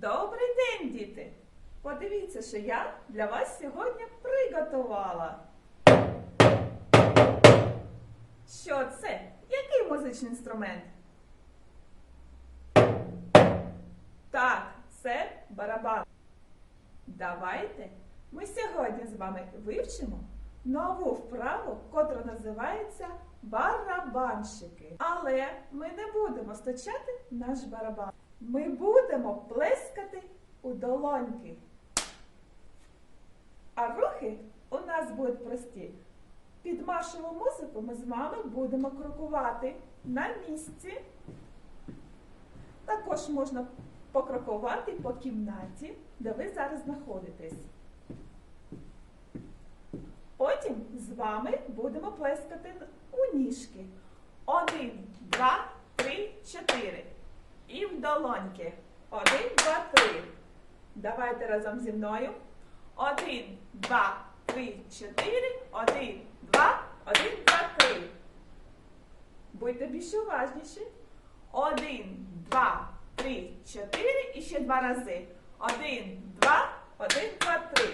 Добрий день, діти! Подивіться, що я для вас сьогодні приготувала. Що це? Який музичний інструмент? Так, це барабан. Давайте ми сьогодні з вами вивчимо нову вправу, котра називається барабанщики. Але ми не будемо стачати наш барабан. Ми будемо плескати у долоньки. А рухи у нас будуть прості. Під маршову музику ми з вами будемо крокувати на місці. Також можна покрокувати по кімнаті, де ви зараз знаходитесь. Потім з вами будемо плескати у ніжки. Один, два, три, чотири. І в долоньки. Один, два, три. Давайте разом зі мною. Один, два, три, чотири. Один, два, один, два, три. Будьте більш уважніші. Один, два, три, чотири. І ще два рази. Один, два, один, два, три.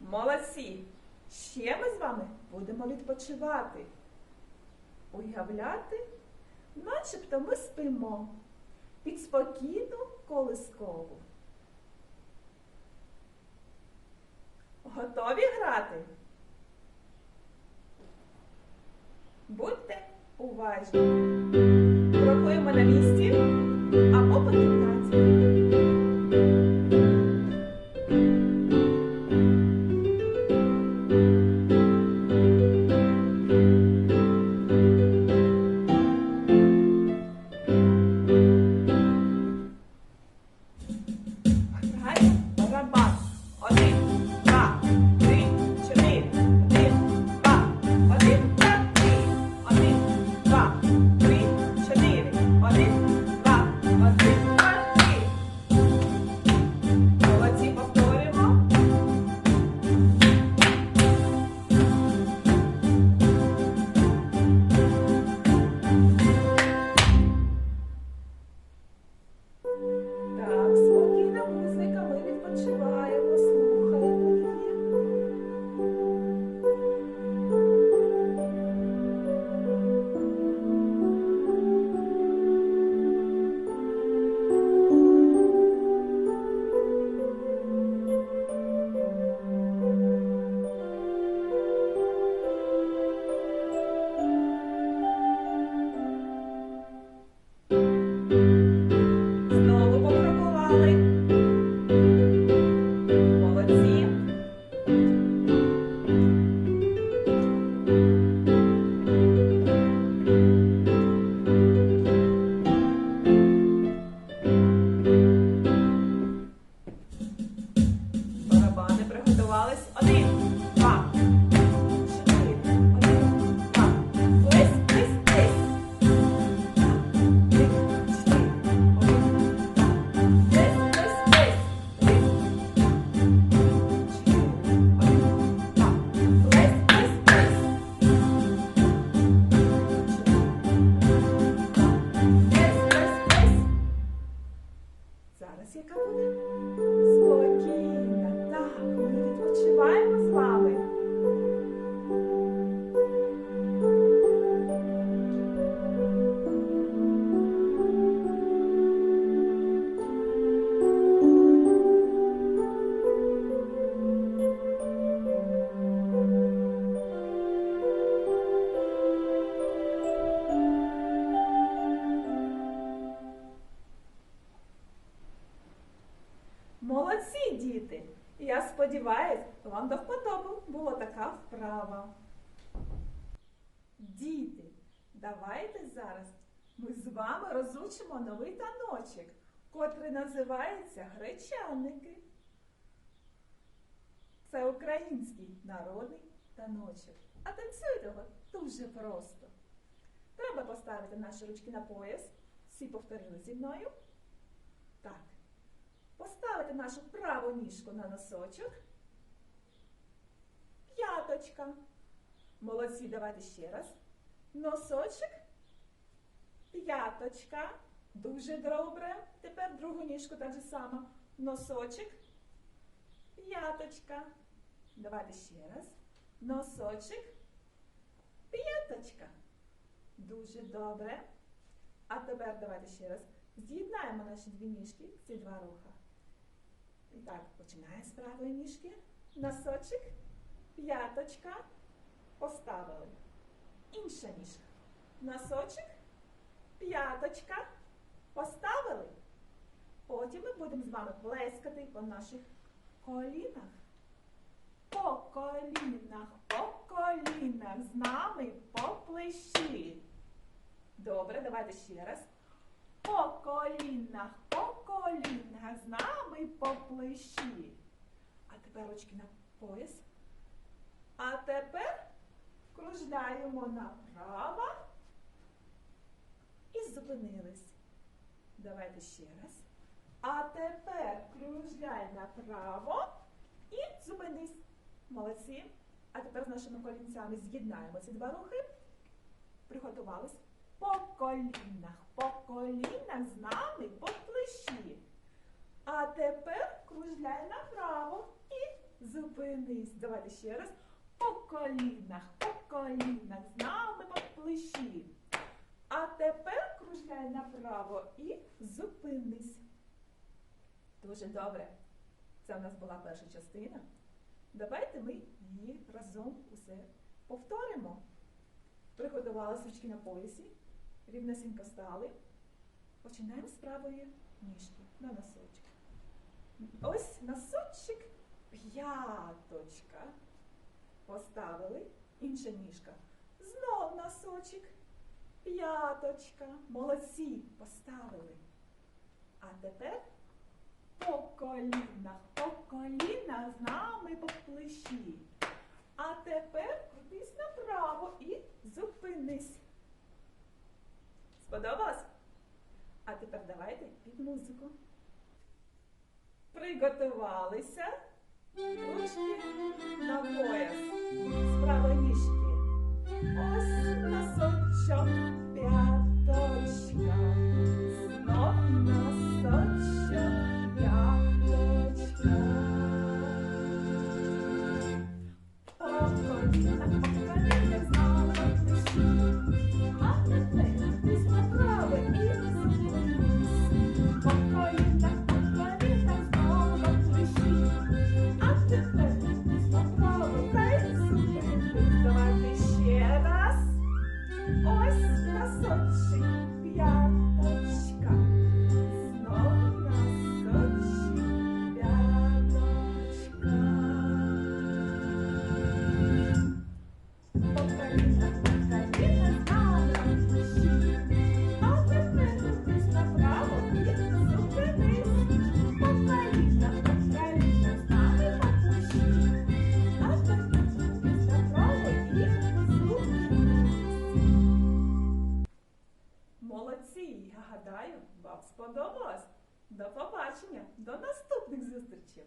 Молодці. Ще ми з вами будемо відпочивати. Уявляти, начебто ми спимо під спокійну колискову. Готові грати? Будьте уважні. Рухуємо на місці або по se acabou, né? Молодці, діти! Я сподіваюсь, вам до вподоби була така вправа. Діти, давайте зараз ми з вами розучимо новий таночок, котрий називається Гречаники. Це український народний таночок. А танцюють його дуже просто. Треба поставити наші ручки на пояс. Всі повторили зі мною. Так. Поставити нашу праву ніжку на носочок. П'яточка. Молодці, давайте ще раз. Носочок, п'яточка. Дуже добре. Тепер другу ніжку так же само. Носочок, п'яточка. Давайте ще раз. Носочок, п'яточка. Дуже добре. А тепер давайте ще раз. З'єднаємо наші дві ніжки, ці два руха. І так, починаємо з правої ніжки. Носочок, п'яточка. Поставили. Інша ніжка. Носочок, п'яточка. Поставили. Потім ми будемо з вами плескати по наших колінах. По колінах, по колінах. З нами по плечі. Добре, давайте ще раз. По колінах, по колінах. З нами по плечі. А тепер ручки на пояс. А тепер кружляємо направо і зупинились. Давайте ще раз. А тепер кружляй направо і зупинись. Молодці. А тепер з нашими колінцями з'єднаємо ці два рухи. Приготувались. По колінах, по колінах з нами по плечі. А тепер кружляй направо і зупинись. Давайте ще раз. По колінах, по колінах з нами по плечі. А тепер кружляй направо і зупинись. Дуже добре. Це в нас була перша частина. Давайте ми її разом усе повторимо. Приготували ручки на поясі, рівнесенько стали. Починаємо з правої ніжки на носочок. Ось носочок, п'яточка. Поставили. Інша ніжка. Знов носочок. П'яточка. Молодці. Поставили. А тепер по колінах, по колінах з нами по плечі. А тепер крутись направо і зупинись. Сподобалось? А тепер давайте під музику. Приготувалися. Ручки на пояс. З правої ніжки. Ось носочок, п'яточка. Сподобалось. До побачення, до наступних зустрічей!